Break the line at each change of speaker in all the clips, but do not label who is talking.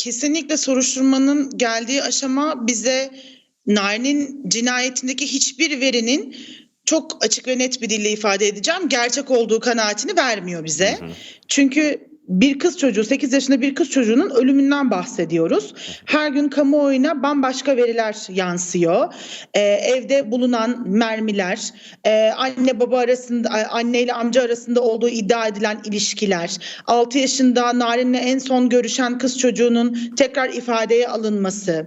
Kesinlikle soruşturmanın geldiği aşama bize Narin'in cinayetindeki hiçbir verinin çok açık ve net bir dille ifade edeceğim. Gerçek olduğu kanaatini vermiyor bize. Çünkü bir kız çocuğu, 8 yaşında bir kız çocuğunun ölümünden bahsediyoruz. Her gün kamuoyuna bambaşka veriler yansıyor. Ee, evde bulunan mermiler, e, anne baba arasında, anne ile amca arasında olduğu iddia edilen ilişkiler, 6 yaşında Narin'le en son görüşen kız çocuğunun tekrar ifadeye alınması,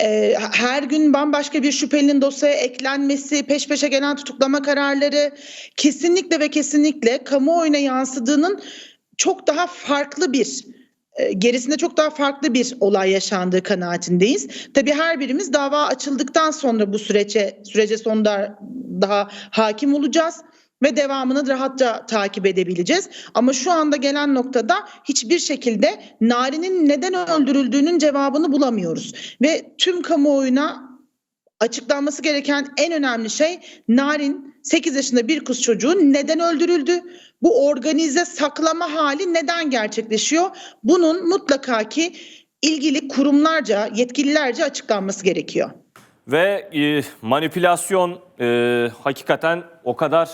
e, her gün bambaşka bir şüphelinin dosyaya eklenmesi, peş peşe gelen tutuklama kararları kesinlikle ve kesinlikle kamuoyuna yansıdığının çok daha farklı bir e, gerisinde çok daha farklı bir olay yaşandığı kanaatindeyiz. Tabii her birimiz dava açıldıktan sonra bu sürece sürece sonunda daha hakim olacağız ve devamını rahatça takip edebileceğiz. Ama şu anda gelen noktada hiçbir şekilde Nari'nin neden öldürüldüğünün cevabını bulamıyoruz. Ve tüm kamuoyuna açıklanması gereken en önemli şey Narin 8 yaşında bir kız çocuğu neden öldürüldü? Bu organize saklama hali neden gerçekleşiyor? Bunun mutlaka ki ilgili kurumlarca, yetkililerce açıklanması gerekiyor.
Ve e, manipülasyon e, hakikaten o kadar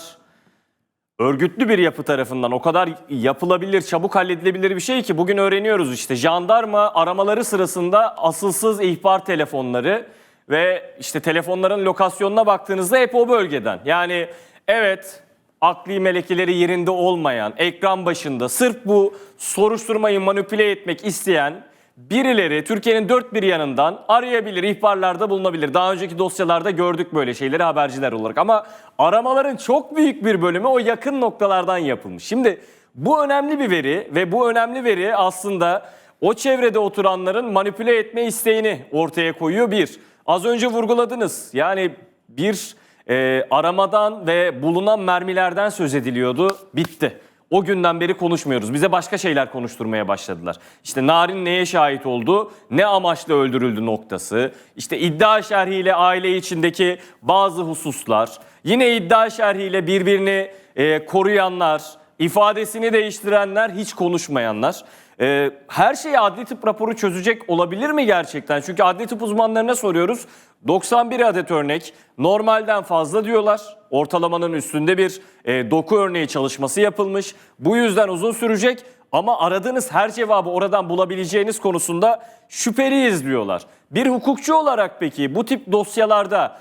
örgütlü bir yapı tarafından o kadar yapılabilir, çabuk halledilebilir bir şey ki bugün öğreniyoruz işte jandarma aramaları sırasında asılsız ihbar telefonları ve işte telefonların lokasyonuna baktığınızda hep o bölgeden. Yani evet akli melekeleri yerinde olmayan, ekran başında sırf bu soruşturmayı manipüle etmek isteyen birileri Türkiye'nin dört bir yanından arayabilir, ihbarlarda bulunabilir. Daha önceki dosyalarda gördük böyle şeyleri haberciler olarak. Ama aramaların çok büyük bir bölümü o yakın noktalardan yapılmış. Şimdi bu önemli bir veri ve bu önemli veri aslında o çevrede oturanların manipüle etme isteğini ortaya koyuyor bir. Az önce vurguladınız. Yani bir e, aramadan ve bulunan mermilerden söz ediliyordu. Bitti. O günden beri konuşmuyoruz. Bize başka şeyler konuşturmaya başladılar. İşte Narin neye şahit oldu, ne amaçla öldürüldü noktası, işte iddia şerhiyle aile içindeki bazı hususlar, yine iddia şerhiyle birbirini e, koruyanlar, ifadesini değiştirenler, hiç konuşmayanlar. E, her şeyi adli tıp raporu çözecek olabilir mi gerçekten? Çünkü adli tıp uzmanlarına soruyoruz. 91 adet örnek normalden fazla diyorlar. Ortalamanın üstünde bir e, doku örneği çalışması yapılmış. Bu yüzden uzun sürecek ama aradığınız her cevabı oradan bulabileceğiniz konusunda şüpheliyiz diyorlar. Bir hukukçu olarak peki bu tip dosyalarda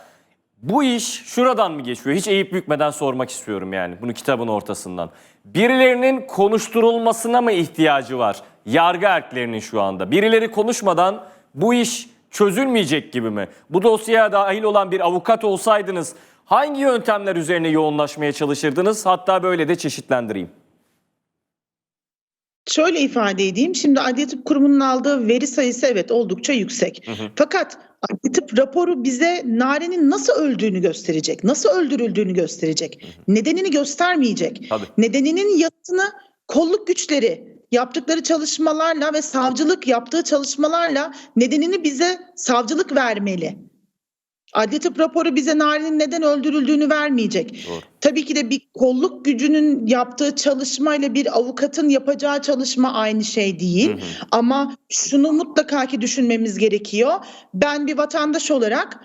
bu iş şuradan mı geçiyor? Hiç eğip bükmeden sormak istiyorum yani bunu kitabın ortasından. Birilerinin konuşturulmasına mı ihtiyacı var? Yargı erklerinin şu anda. Birileri konuşmadan bu iş çözülmeyecek gibi mi? Bu dosyaya dahil olan bir avukat olsaydınız hangi yöntemler üzerine yoğunlaşmaya çalışırdınız? Hatta böyle de çeşitlendireyim.
Şöyle ifade edeyim. Şimdi Adli Tıp Kurumu'nun aldığı veri sayısı evet oldukça yüksek. Fakat Adli Tıp raporu bize Nare'nin nasıl öldüğünü gösterecek. Nasıl öldürüldüğünü gösterecek. Nedenini göstermeyecek.
Tabii.
Nedeninin yasını kolluk güçleri yaptıkları çalışmalarla ve savcılık yaptığı çalışmalarla nedenini bize savcılık vermeli. Adli tıp raporu bize Narin'in neden öldürüldüğünü vermeyecek.
Doğru.
Tabii ki de bir kolluk gücünün yaptığı çalışmayla bir avukatın yapacağı çalışma aynı şey değil. Ama şunu mutlaka ki düşünmemiz gerekiyor. Ben bir vatandaş olarak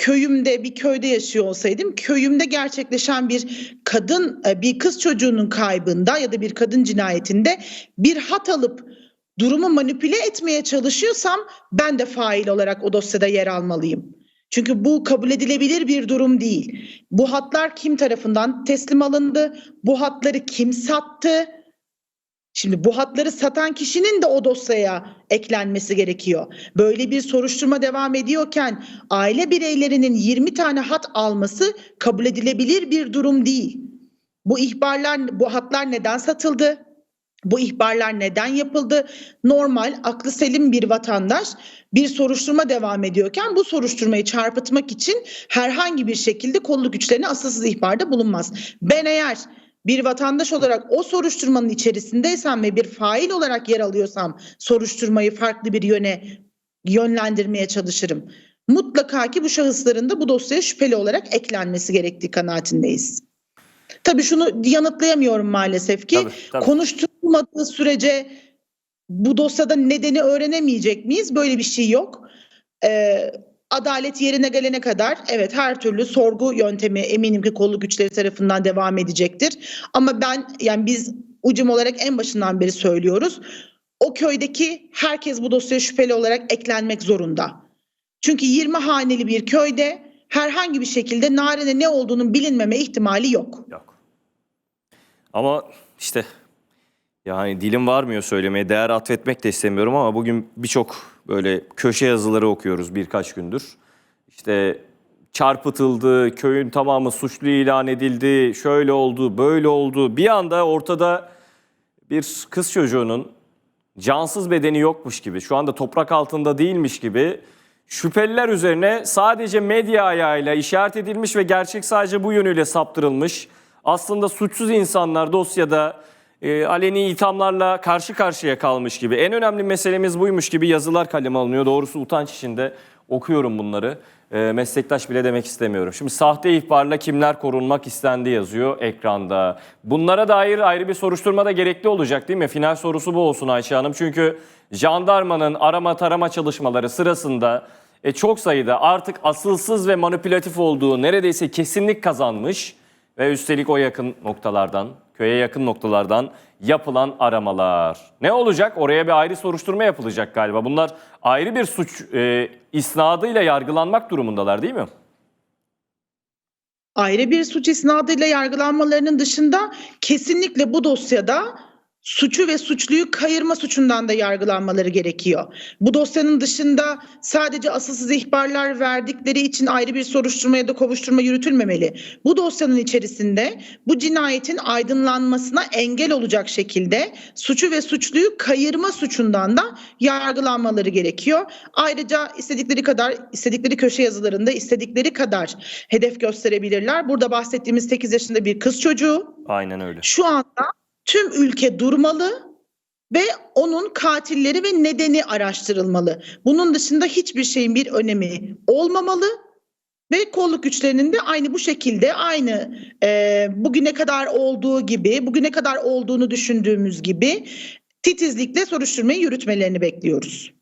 köyümde bir köyde yaşıyor olsaydım köyümde gerçekleşen bir kadın e, bir kız çocuğunun kaybında ya da bir kadın cinayetinde bir hat alıp durumu manipüle etmeye çalışıyorsam ben de fail olarak o dosyada yer almalıyım. Çünkü bu kabul edilebilir bir durum değil. Bu hatlar kim tarafından teslim alındı? Bu hatları kim sattı? Şimdi bu hatları satan kişinin de o dosyaya eklenmesi gerekiyor. Böyle bir soruşturma devam ediyorken aile bireylerinin 20 tane hat alması kabul edilebilir bir durum değil. Bu ihbarlar, bu hatlar neden satıldı? Bu ihbarlar neden yapıldı? Normal, aklı selim bir vatandaş bir soruşturma devam ediyorken bu soruşturmayı çarpıtmak için herhangi bir şekilde kolluk güçlerine asılsız ihbarda bulunmaz. Ben eğer bir vatandaş olarak o soruşturmanın içerisindeysem ve bir fail olarak yer alıyorsam soruşturmayı farklı bir yöne yönlendirmeye çalışırım. Mutlaka ki bu şahısların da bu dosyaya şüpheli olarak eklenmesi gerektiği kanaatindeyiz. Tabii şunu yanıtlayamıyorum maalesef ki
Tabii, tabii.
konuşturulmadığı sürece bu dosyada nedeni öğrenemeyecek miyiz? Böyle bir şey yok. Ee, adalet yerine gelene kadar evet her türlü sorgu yöntemi eminim ki kolluk güçleri tarafından devam edecektir. Ama ben yani biz ucum olarak en başından beri söylüyoruz. O köydeki herkes bu dosyaya şüpheli olarak eklenmek zorunda. Çünkü 20 haneli bir köyde herhangi bir şekilde Narin'e ne olduğunun bilinmeme ihtimali yok.
Yok. Ama işte yani dilim varmıyor söylemeye. Değer atfetmek de istemiyorum ama bugün birçok böyle köşe yazıları okuyoruz birkaç gündür. İşte çarpıtıldı, köyün tamamı suçlu ilan edildi, şöyle oldu, böyle oldu. Bir anda ortada bir kız çocuğunun cansız bedeni yokmuş gibi, şu anda toprak altında değilmiş gibi şüpheliler üzerine sadece medya ayağıyla işaret edilmiş ve gerçek sadece bu yönüyle saptırılmış. Aslında suçsuz insanlar dosyada e, aleni ithamlarla karşı karşıya kalmış gibi. En önemli meselemiz buymuş gibi yazılar kaleme alınıyor. Doğrusu utanç içinde okuyorum bunları. E, meslektaş bile demek istemiyorum. Şimdi sahte ihbarla kimler korunmak istendi yazıyor ekranda. Bunlara dair ayrı bir soruşturma da gerekli olacak değil mi? Final sorusu bu olsun Ayşe Hanım. Çünkü jandarmanın arama tarama çalışmaları sırasında e, çok sayıda artık asılsız ve manipülatif olduğu neredeyse kesinlik kazanmış ve üstelik o yakın noktalardan, köye yakın noktalardan yapılan aramalar. Ne olacak? Oraya bir ayrı soruşturma yapılacak galiba. Bunlar ayrı bir suç e, isnadıyla yargılanmak durumundalar değil mi?
ayrı bir suç isnadıyla yargılanmalarının dışında kesinlikle bu dosyada suçu ve suçluyu kayırma suçundan da yargılanmaları gerekiyor. Bu dosyanın dışında sadece asılsız ihbarlar verdikleri için ayrı bir soruşturma ya da kovuşturma yürütülmemeli. Bu dosyanın içerisinde bu cinayetin aydınlanmasına engel olacak şekilde suçu ve suçluyu kayırma suçundan da yargılanmaları gerekiyor. Ayrıca istedikleri kadar istedikleri köşe yazılarında istedikleri kadar hedef gösterebilirler. Burada bahsettiğimiz 8 yaşında bir kız çocuğu
Aynen öyle.
şu anda tüm ülke durmalı ve onun katilleri ve nedeni araştırılmalı. Bunun dışında hiçbir şeyin bir önemi olmamalı ve kolluk güçlerinin de aynı bu şekilde aynı e, bugüne kadar olduğu gibi, bugüne kadar olduğunu düşündüğümüz gibi titizlikle soruşturmayı yürütmelerini bekliyoruz.